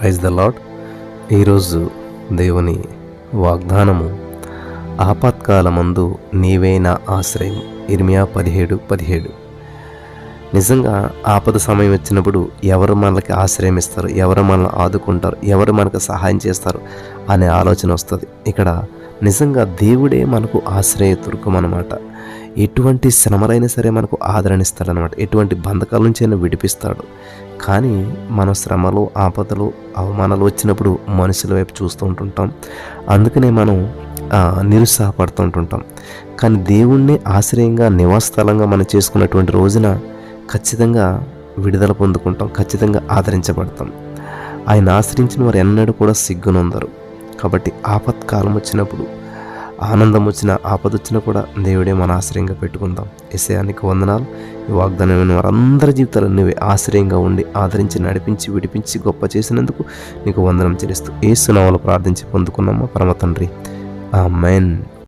Praise the lord ఈరోజు దేవుని వాగ్దానము ఆపత్కాలమందు నీవేనా ఆశ్రయం. ఇర్మియా పదిహేడు పదిహేడు. నిజంగా ఆపద సమయం వచ్చినప్పుడు ఎవరు మనకి ఆశ్రయం ఇస్తారు? ఎవరు మనల్ని ఆదుకుంటారు? ఎవరు మనకు సహాయం చేస్తారు? అనే ఆలోచన వస్తుంది. ఇక్కడ నిజంగా దేవుడే మనకు ఆశ్రయ దుర్గం అనమాట ఎటువంటి శ్రమలైనా సరే మనకు ఆదరణిస్తాడనమాట ఎటువంటి బంధకాల నుంచి అయినా విడిపిస్తాడు. కానీ మన శ్రమలు ఆపదలు అవమానాలు వచ్చినప్పుడు మనుషుల వైపు చూస్తూ ఉంటుంటాం. అందుకనే మనం నిరుత్సాహపడుతూ ఉంటుంటాం కానీ దేవుణ్ణి ఆశ్రయంగా నివాసస్థలంగా మనం చేసుకున్నటువంటి రోజున ఖచ్చితంగా విడుదల పొందుకుంటాం. ఖచ్చితంగా ఆదరించబడతాం. ఆయన ఆశ్రయించిన వారు ఎన్నడూ కూడా సిగ్గునుందరు. కాబట్టి ఆపత్కాలం వచ్చినప్పుడు ఆనందం వచ్చిన ఆపద వచ్చినా కూడా దేవుడే మన ఆశ్రయంగా పెట్టుకుందాం. ఇసయానికి వందనాలు. ఈ వాగ్దానమైన వారందరి జీవితాలు నువ్వే ఆశ్రయంగా ఉండి ఆదరించి నడిపించి విడిపించి గొప్ప చేసినందుకు నీకు వందనం చెల్లిస్తూ ఏ ప్రార్థించి పొందుకున్నామా? పరమ తండ్రి. ఆ మెయిన్